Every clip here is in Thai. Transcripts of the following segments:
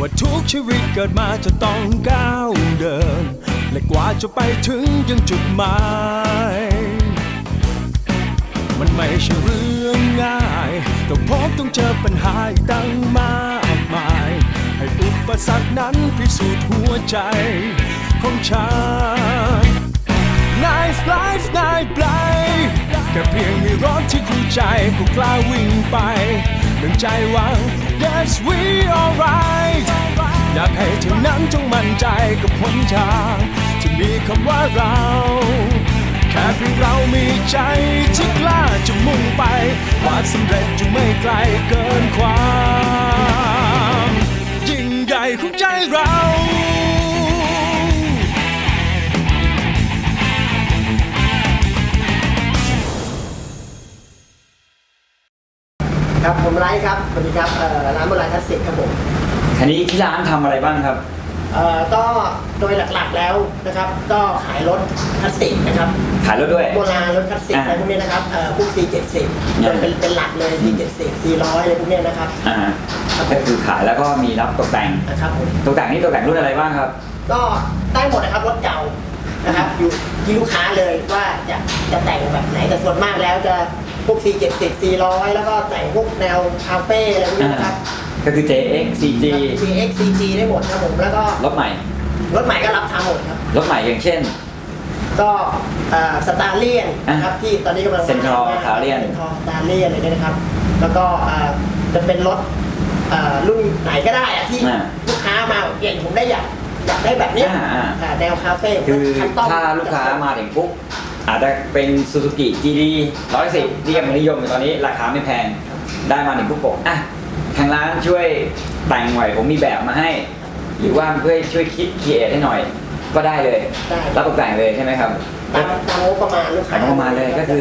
ว่าทุกชีวิตเกิดมาจะต้องก้าวเดิน และกว่าจะไปถึงยังจุดหมาย มันไม่ใช่เรื่องง่ายต้องพบต้องเจอปัญหาอีกตั้งมากมาย ให้อุปสรรคนั้นพิสูจน์หัวใจของฉัน Nice life ง่ายไปแค่เพียงมีรถที่คู่ใจก็กล้าวิ่งไปหนึ่งใจหวัง Yes we alright อยากให้เท่านั้นจงมั่นใจกับหนทางที่มีคำว่าเรา แค่เพียงเรามีใจที่กล้าจะมุ่งไปวาดสำเร็จอยู่ไม่ไกลเกินความ ยิ่งใหญ่ของใจเรา ครับผมไลฟ์ครับสวัสดีครับเอ่อร้านโบราณคลาสสิกครับผมคันนี้ที่ร้านทำอะไรบ้างครับ เอ่อก็โดยหลักๆแล้วนะครับ ก็ขายรถคลาสสิกนะครับขายรถด้วย โบราณรถคลาสสิกอ่าอะไรพวกนี้นะครับเอ่อพวก C70 อ่า เป็นเป็นหลักเลย C70 400อะไรพวกนี้นะครับอ่าก็คือขายแล้วก็มีรับตกแต่ง นะครับผมตกแต่งนี่ตกแต่งรุ่นอะไรบ้างครับ ก็ได้หมดนะครับรถเก่านะครับอยู่ที่ลูกค้าเลยว่าจะจะแต่งแบบไหนแต่ส่วนมากแล้วจะ พวก C70 400 แล้วก็แต่งพวกแนวคาเฟ่อะไรพวกนี้นะครับก็คือ JX CG CX CG ได้หมดครับผมแล้วก็รถใหม่ รถใหม่ก็รับทำหมดครับ รถใหม่อย่างเช่น ก็สตาร์เลียนนะครับที่ตอนนี้กำลัง Central Stallion เซ็นทรัลสตาร์เลียนอะไรเนี่ยนะครับ แล้วก็อ่าจะเป็นรถอ่ารุ่นไหนก็ได้อะที่อ่าลูกค้ามาเห็นผมได้อยากอยากได้แบบเนี้ยอ่าอ่าอ่าแนวคาเฟ่คือคัสตอมถ้าลูกค้ามาถึงปุ๊บ อาจจะเป็น Suzuki GD 110ที่กำลังนิยมอยู่ตอนนี้ราคาไม่แพงได้มาถึงปุ๊บบอกอะทางร้านช่วยแต่งหน่อยผมมีแบบมาให้ หรือว่าเพื่อช่วยคิดคีเอทให้หน่อย ก็ได้เลย ได้ รับตกแต่งเลยใช่ไหมครับตามตามงบประมาณลูกค้าตามงบประมาณเลยก็คือ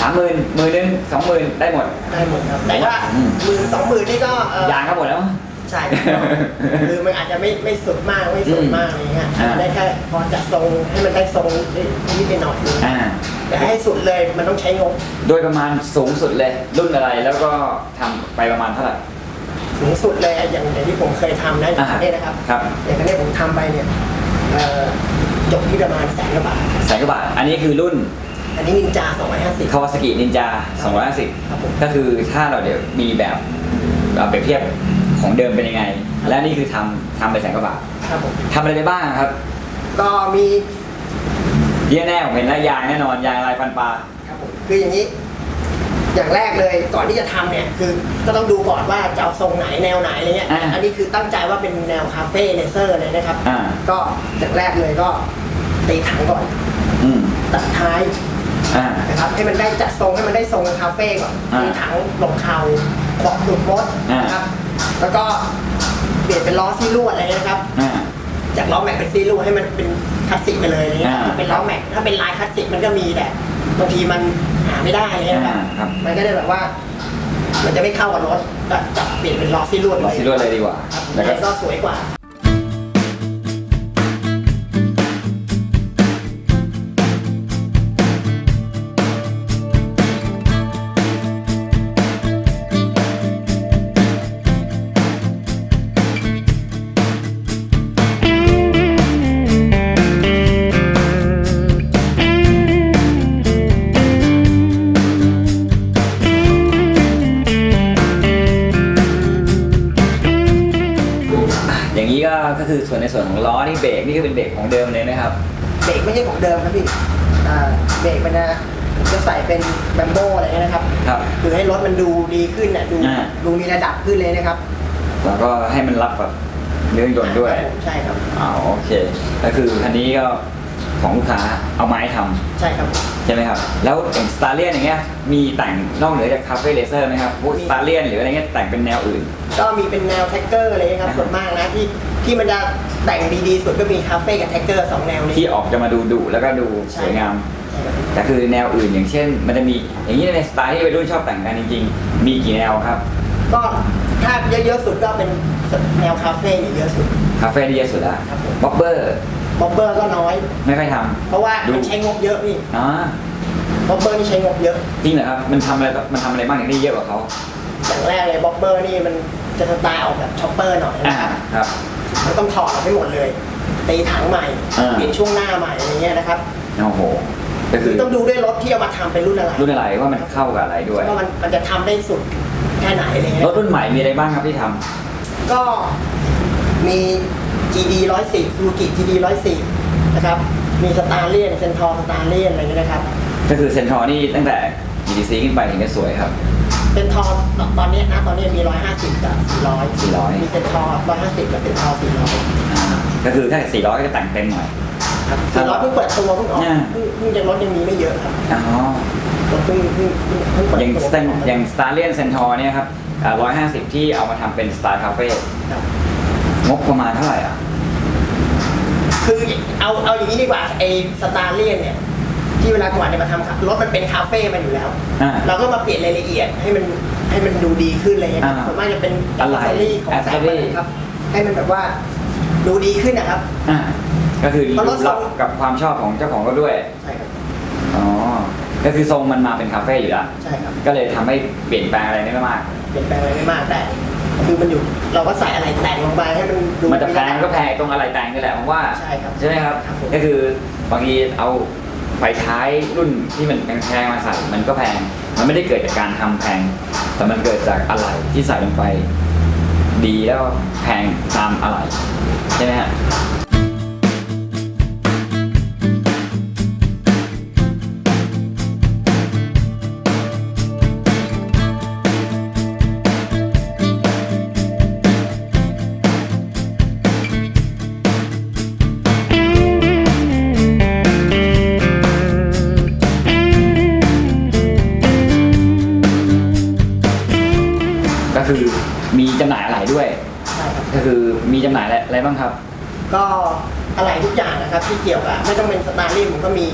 สามหมื่นหมื่นหนึ่งสองหมื่นได้หมด ได้หมดครับแต่ว่าอืม หมื่นสองหมื่นนี่ก็เอ่อยางก็หมดแล้ว ใช่ครับคือมันอาจจะไม่ไม่สุดมากไม่สวยมากอะไรเงี้ยอ่าได้แค่พอจัดทรงให้มันได้ทรงนิดๆหน่อยๆอ่าแต่ให้สุดเลยมันต้องใช้งบโดยประมาณสูงสุดเลยรุ่นอะไรแล้วก็ทำไปประมาณเท่าไหร่สูงสุดเลยอะอย่างอย่างที่ผมเคยทำนะอย่างอ่านี้นะครับครับอย่างนี้ผมทำไปเนี่ยเอ่อจบที่ประมาณแสนกว่าบาทแสนกว่าบาทอันนี้คือรุ่นอันนี้นินจา 250 คาวาซากินินจาครับผม250 ก็คือถ้าเราเดี๋ยวมีแบบเอาเปรียบเทียบ ของเดิมเป็นยังไง และนี่คือทำทำไปแสนกว่าบาทครับผมทำอะไรไปบ้างครับก็มีเยี่ยแน่ผมเห็นแล้วยางแน่นอนยางลายฟันปลา ครับผมคืออย่างนี้ อย่างแรกเลยก่อนที่จะทำเนี่ยคือก็ต้องดูก่อนว่าจะเอาทรงไหนแนวไหนอะไรเงี้ยอ่า อันนี้คือตั้งใจว่าเป็นแนวคาเฟ่เลเซอร์เลยนะครับ อ่า ก็อย่างแรกเลยก็ตีถังก่อนอืมตัดท้ายอ่า นะครับให้มันได้จัดทรงให้มันได้ทรงคาเฟ่ก่อนอ่ามีมีถังหลบเข่าเบาะดูดมดอ่านนะครับ แล้วก็เปลี่ยนเป็นล้อซี่ลวดอะไรเงี้ยนะครับ อ่า จากล้อแม็กเป็นซี่ลวดให้มันเป็นคลาสสิกไปเลยอะไรเงี้ยอ่าเป็นล้อแม็กถ้าเป็นลายคลาสสิกมันก็มีแต่บางทีมันหาไม่ได้อะไรเงี้ยนะครับอ่าครับ มันก็เลยแบบว่า มันจะไม่เข้ากับรถก็จับเปลี่ยนเป็นล้อซี่ลวดลองซิลวดเลยดีกว่า ครับแล้วแล้วก็ ก็สวยกว่า เป็นเบรกของเดิมเลยนะครับ เบรกไม่ใช่ของเดิมครับพี่อ่าเบรกมันจะผมจะใส่เป็นแบมโบอะไรเงี้ยนะครับครับ คือให้รถมันดูดีขึ้นน่ะดูอ่า ดูมีระดับขึ้นเลยนะครับแล้วก็ให้มันรับกับเรื่องยนต์ด้วยครับผมใช่ครับ อ๋อโอเค ก็คือคันนี้ก็ ของลูกค้าเอาไม้ทำใช่ครับใช่ไหมครับ แล้วอย่างสตาร์เลียนอย่างเงี้ยมีแต่งนอกเหนือจากคาเฟ่เลเซอร์ไหมครับพวกสตาร์เลียนหรืออะไรเงี้ยแต่งเป็นแนวอื่น ก็มีเป็นแนวแท็กเกอร์อะไรเงี้ยครับอ่าส่วนมากนะที่ที่มันจะแต่งดีๆสุดก็มีคาเฟ่กับแท็กเกอร์สองแนวนี้ที่ออกจะมาดูดุแล้วก็ดูสวยงามใช่ครับแต่คือแนวอื่นอย่างเช่น มันจะมีอย่างนี้ในสไตล์ที่วัยรุ่นชอบแต่งกันจริงๆ มีกี่แนวครับก็ถ้าเยอะๆสุดก็เป็นแนวคาเฟ่เนี่ยเยอะสุด คาเฟ่ที่เยอะสุดละครับผม บ็อบเบอร์ บ็อบเบอร์ก็น้อย ไม่ค่อยทเพราะว่าดู มันใช้งบเยอะพี่ำอ๋อบ็อบเบอร์นี่ใช้งบเยอะ จริงเหรอครับ มันทำอะไรมันทำอะไรบ้างอย่างนี้เยอะกว่าเขาอย่างแรกเลยบ็อบเบอร์นี่มันจะสไตล์ออกแบบช็อปเปอร์หน่อยอ่านะครับครับเราต้องถอดออกให้หมดเลยตีถังใหม่อ่า เปลี่ยนช่วงหน้าใหม่อะไรเงี้ยนะครับโอ้โหก็คืคืออต้องดูด้วยรถที่เอามาทำเป็นรุ่นอะไรรุ่นอะไรว่ามันเข้ากับอะไรด้วย ว่ามันมันจะทำได้สุดแค่ไหนอะไรเงี้รยถรุ่นใหม่มีอะไรบ้างครับที่ทำก็มี GD 110 Suzuki GD 110นะครับ มีสตาร์เลียนเซนทอร์สตาร์เลียนอะไรเงี้ยนะครับ ก็คือเซนทรอนี่ตั้งแต่ GTC ขึ้นไปถึงจะสวยครับ เซนทอร์ตอนนี้นะตอนนี้มี 150 กับ 400 400 มีเซนทอร์150 กับเซนทอร์400อ่าก็คือถ้า400 ก็จะแต่งเต็มหน่อยครับ400เพิ่งเปิดตัวเพิ่งออกอ่าเพิ่งเพิ่งจะรถยังมีไม่เยอะครับอ๋อรถเพิ่งเพิ่งเพิ่งเพิ่งเปิดอย่างตัวเซนอย่าง Starlion Centaur เนี่ยครับร้อยห้าสิบที่เอามาทำเป็น Star Cafe ครับงบประมาณเท่าไหร่อะ คือเอาเอาอย่างนี้ดีกว่าไอ้สตาร์เลียนเนี่ย ที่เวลาก่อนเนี่ยมาทำครับรถมันเป็นคาเฟ่มาอยู่แล้ว อ่าเราก็มาเปลี่ยนรายละเอียดให้มันให้มันดูดีขึ้นอะไรเงี้ยครับอ่าส่วนมากจะเป็นอะไรแอคเซสซอรี่ของแสง accessory มันนะครับ ให้มันแบบว่าดูดีขึ้นนะครับ อ่าก็คือเพราะรถทรง รับกับความชอบของเจ้าของรถด้วย ใช่ครับอ๋อ ก็คือทรงมันมาเป็นคาเฟ่อยู่แล้ว ใช่ครับก็เลยทำให้เปลี่ยนแปลงอะไรไม่มาก เปลี่ยนแปลงอะไรไม่มากแต่ คือมันอยู่เราก็ใส่อะไรแต่งลงไปให้มันดูมันจะแพงก็แพงตรงอะไรแต่งนี่แหละผมว่าใช่ครับใช่ไหมครับครับผมก็คือบางทีเอาไฟท้ายรุ่นที่มันแพงๆมาใส่มันก็แพง มันไม่ได้เกิดจากการทำแพง แต่มันเกิดจากอะไรที่ใส่ลงไป ดีแล้วแพงตามอะไรใช่ไหมฮะ ก็อะไรทุกอย่างนะครับที่เกี่ยวกับไม่ต้องเป็นสตาร์เลียนผมก็มี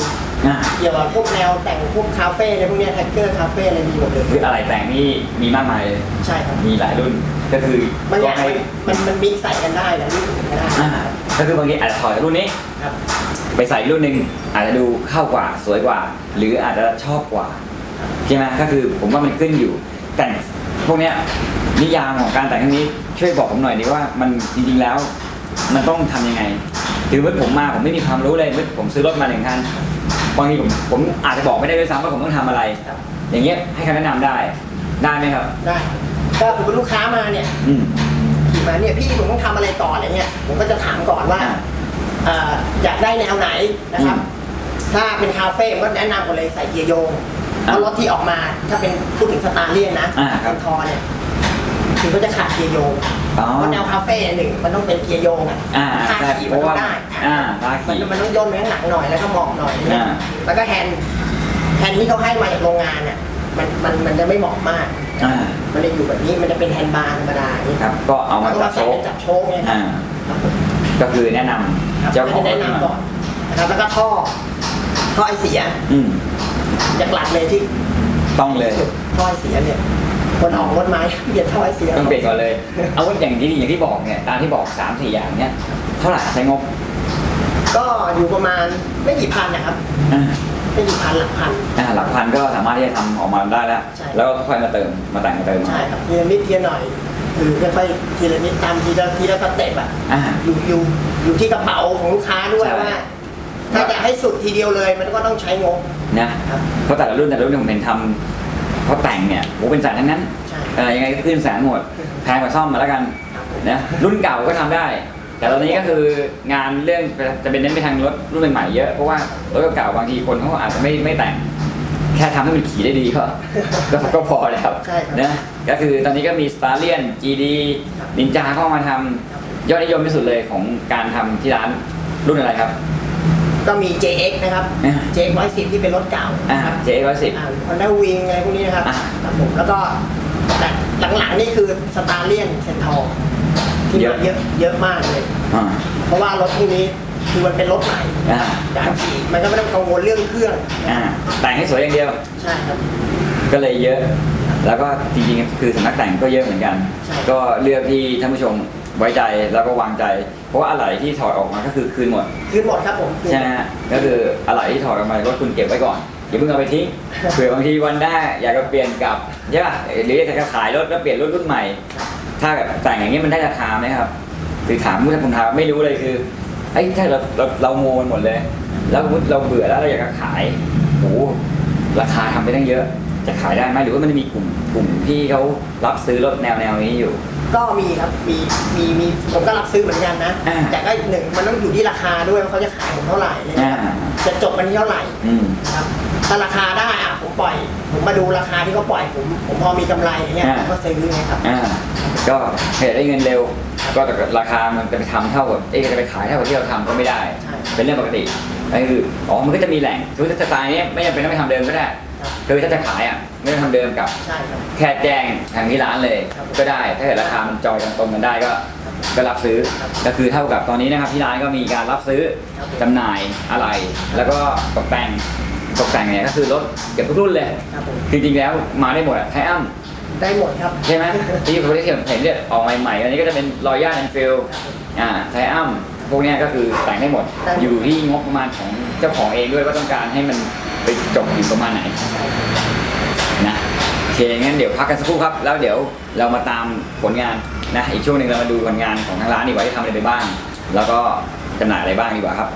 อ่าเกี่ยวกับพวกแนวแต่งพวกคาเฟ่อะไรพวกเนี้แท็กเกอร์คาเฟ่อะไรมีหมดเลยคืออะไรแต่งนี่มีมากมายเลยใช่ครับมีหลายรุ่น ก็คือบางอย่างให้มันมันมันมิกซ์ใส่กันได้นะรุ่นอื่นก็ได้อ่าก็คือบางทีอาจจะถอดจากรุ่นนี้ ครับไปใส่รุ่นหนึ่งอาจจะดูเข้ากว่าสวยกว่า หรืออาจจะชอบกว่าใช่ไหมก็คือผมว่ามันขึ้นอยู่ แต่งพวกเนี้ยนิยามของการแต่งครั้งนี้ช่วยบอกผมหน่อยดีว่ามันจริงๆแล้ว มันต้องทำยังไงถือว่าผมมาผมไม่มีความรู้เลยผมซื้อรถมาหนึ่งคันบางทีผมผมอาจจะบอกไม่ได้ด้วยซ้ำว่าผมต้องทำอะไร ครับ อย่างเงี้ยให้คำแนะนำได้ได้ไหมครับ ได้ก็ผมเป็นลูกค้ามาเนี่ยอืม ขี่มาเนี่ยพี่ผมต้องทำอะไรก่อนอะไรเงี้ยผมก็จะถามก่อนว่าอ่าเอ่ออยากได้แนวไหนนะครับ อืมถ้าเป็นคาเฟ่ผมก็แนะนำกันเลยใส่เกียร์โยงเพอ่าราะรถที่ออกมาถ้าเป็นพูดถึงสตาร์เลียนนะอ่าครับ เป็นทอเนี่ย คือก็จะขาดเกียร์โยงอ๋อเพราะแนวคาเฟ่หนึ่งมันต้องเป็นเกียร์โยงอะอ่าท่าใช่ขี่เพมันราะต้อว่างได้อ่าท่ามันขี่ มันต้องย่นไปข้างหลังหน่อยแล้วก็เหมาะหน่อยเนี่ยอ่า แล้วก็แฮนด์แฮนด์ที่เขาให้มาจากโรงงานเนี่ยมันมันมันจะไม่เหมาะมาก อ่ามันจะอยู่แบบนี้มันจะเป็นแฮนด์บาร์ธรรมดาอย่างนี้ครับ ก็เอาแล้มาวก็จัมาบใส่โชเป็ว์นจับโชคเนี่ยอ่าครับผมก็คือแนะนำเจ้าของแนะนำก่อนนะครับแล้วก็ท่อท่อไอเสียอืมจากหลักเลยที่ต้องเลยท่อไอเสียเนี่ย คนออกรถไม้เปลี่ยนท่อไอเสียต้องเปลี่ยนก่อนเลย เอาว่าอย่างที่อย่างที่บอกเนี่ยตามที่บอกสามสี่อย่างเนี่ยเท่าไหร่ใช้งบก็อยู่ประมาณไม่กี่พันนะครับอ่าไม่กี่พันหลักพัน อ่าหลักพันก็สามารถที่จะทำออกมาได้แล้ว ใช่ แล้วก็ค่อยมาเติมมาแต่งมาเติมใช่ครับทีละนิดทีละหน่อยคือค่อยๆทีละนิดตามทีละทีละสเต็ปอะอ่า อยู่อยู่อยู่ที่กระเป๋าของลูกค้าด้วยใช่ ว่า ถ้าจะให้สุดทีเดียวเลยมันก็ต้องใช้งบ นะ ครับ เพราะแต่ละรุ่นแต่ละรุ่นผมเห็นทำ เพราะแต่งเนี่ยโอ้เป็นแสนทั้งนั้นใช่ เออยังไงก็ขึ้นแสนหมดแพงกว่าซ่อมมาแล้วกันครับผมนะรุ่นเก่าก็ทำได้ แต่ตอนนี้ก็คืองานเรื่องจะเป็นเน้นไปทางรถรุ่นใหม่ๆเยอะเพราะว่ารถเก่าๆบางทีคนเขาอาจจะไม่ไม่แต่ง แค่ทำให้มันขี่ได้ดีก็ก็ก็พอแล้วใช่ครับนะก็คือตอนนี้ก็มี Starlion GD ครับ นินจาเข้ามาทำยอดนิยมที่สุดเลยของการทำที่ร้านรุ่นอะไรครับ ก็มี JX นะครับ อ่า JX 110ที่เป็นรถเก่าอ่านะครับ J ร้อยสิบฮอนด้าวิงอะไรพวกนี้นะครับอ่าครับผมแล้วก็แต่หลังๆนี่คือสตาร์เลียนเซนทอร์ที่เยมาอะเยอะเยอะมากเลย อ่าเพราะว่ารถพวกนี้คือมันเป็นรถใหม่อ่าการขี่มันก็ไม่ต้องกังวลเรื่องเครื่องอ่าแต่งให้สวยอย่างเดียว ใช่ครับ ก็เลยเยอะ แล้วก็จริงๆ คือสำนักแต่งก็เยอะเหมือนกัน ใช่ ก็เลือกที่ท่านผู้ชม ไว้ใจแล้วก็วางใจ เพราะว่าอะไรที่ถอดออกมาก็คือคืนหมดคือหมดครับผมคือใช่ไหมฮะก็คืออะไรที่ถอดออกมาก็คุณเก็บไว้ก่อนอย่าเพิ่งเอาไปทิ้งเผื่อบางทีวันหน้าอยากจะเปลี่ยนกลับใช่ป่ะหรืออยากจะขายรถแล้วเปลี่ยนรถรุ่นใหม่ ถ้าแบบแต่งอย่างเงี้ยมันได้ราคาไหมครับคือถามผู้ชมถามไม่รู้เลยคือไอ้ยถ้าเราเราเราโมกันหมดเลย แล้วสมมติเราเบื่อแล้วเราอยากจะขายโหราคาทำไปตั้งเยอะ จะขายได้ไหมหรือว่ามันจะมีกลุ่มกลุ่มที่เขารับซื้อรถแนวแนวนี้อยู่ ก็มีครับมีมีมีผมก็รับซื้อเหมือนกันนะอ่า แต่ก็หนึ่งมันต้องอยู่ที่ราคาด้วยว่าเขาจะขายผมเท่าไหร่อะไรอ่าเลยจะจบมันที่เท่าไหร่ อืม ครับถ้าราคาได้อะผมปล่อย ผมมาดูราคาที่เขาปล่อยผม ผมพอมีกำไรอย่างเงี้ยอ่า ผมก็ซื้อไงครับ อ่าก็เหตุได้เงินเร็ว ก็แต่ราคามันจะไปทำเท่ากับเอ๊ะจะไปขายเท่ากับที่เราทำก็ไม่ได้ ใช่ เป็นเรื่องปกตินั่นคืออ๋อมันก็จะมีแหล่งคือสไตล์เนี้ยไม่จำเป็นต้องไปทำเดิมก็ได้ ครับคือถ้าจะขายอะไม่ต้องทำเดิมกับใช่ครับ แค่แจ้งทางที่ร้านเลย ครับก็ได้ถ้าเกิดราคามันจอยกันตรงกันได้ก็ก็รับซื้อครับก็คือเท่ากับตอนนี้นะครับที่ร้านก็มีการรับซื้อครับ จำหน่ายอะไร แล้วก็ตกแต่งตกแต่งเนี่ยก็คือรถเก็บทุกรุ่นเลยครับผมคือจริงๆแล้วมาได้หมดอะไทอัมได้หมดครับ ใช่ไหมที่ผมได้เห็นเห็นเนี่ยออกใหม่ๆอันนี้ก็จะเป็นรอยัลแอนฟิลอ่าไทอัมพวกเนี้ยก็คือแต่งได้หมด ได้หมด อยู่ที่งบประมาณของเจ้าของเองด้วยว่าต้องการให้มัน ไปจบอยู่ประมาณไหนนะโอเคงั้นเดี๋ยวพักกันสักครู่ครับ แล้วเดี๋ยวเรามาตามผลงานนะอีกช่วงหนึ่งเรามาดูผลงานของทางร้านดีกว่าที่ทำอะไรไปบ้าง แล้วก็จำหน่ายอะไรบ้างดีกว่าครับ